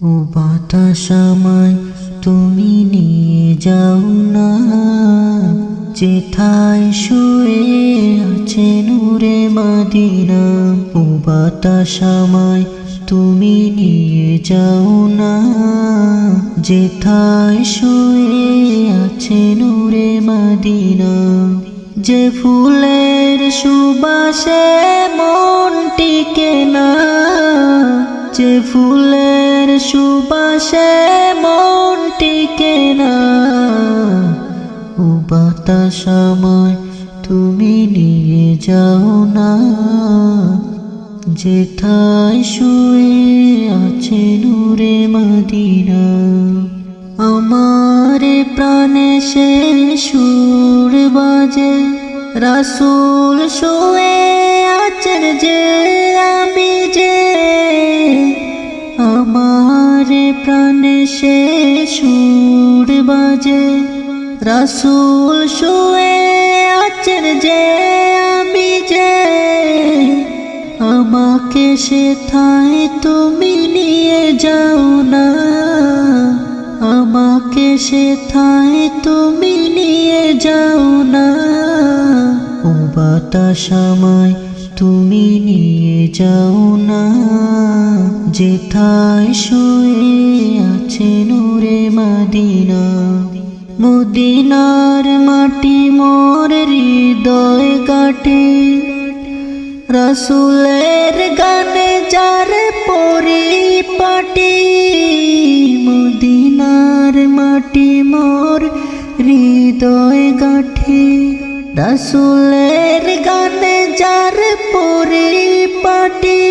ও বাতাসামায় তুমি নিয়ে যাও না। যেথায় শুয়ে আছে নূরে মাদিনা, ও বাতাসামায় তুমি নিয়ে যাও না। যেথায় শুয়ে আছে নূরে মাদিনা, যে ফুলের সুবাসে মন টিকে না। যে ফুলের সুবাসে মন টিকে না। ও বাতাসাময় তুমি নিয়ে যাও না। যেথায় শুয়ে আছে নূরে মদিনা। আমার প্রাণে সে সুর বাজে। রাসুল শুয়ে আছেন যে প্রাণে সে সুর বাজে। রাসুল শুয়ে আছেন যে আমি যে। আমাকে সে থায় তুমি নিয়ে যাও না। আমাকে সে থায় তুমি নিয়ে যাও না। ও বাতাসামায় তুমি নিয়ে যাও না। যেথায় শুয়ে আছে নূরে মাদিনা। মদিনার মাটি মোর হৃদয় কাটে। রসুলের গানে যার পরিপাটি, মদিনার মাটি মোর হৃদয় গাঠে রসুলের গানে যার পরিপাটি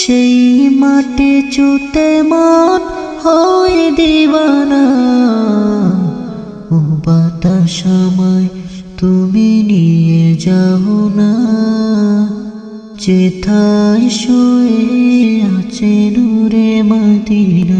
সেই মাটি চুতে মন হয় দিবানা। ও বাতাসামায় তুমি নিয়ে যাও না চেথায় শুয়ে আছে নূরে মদিনা।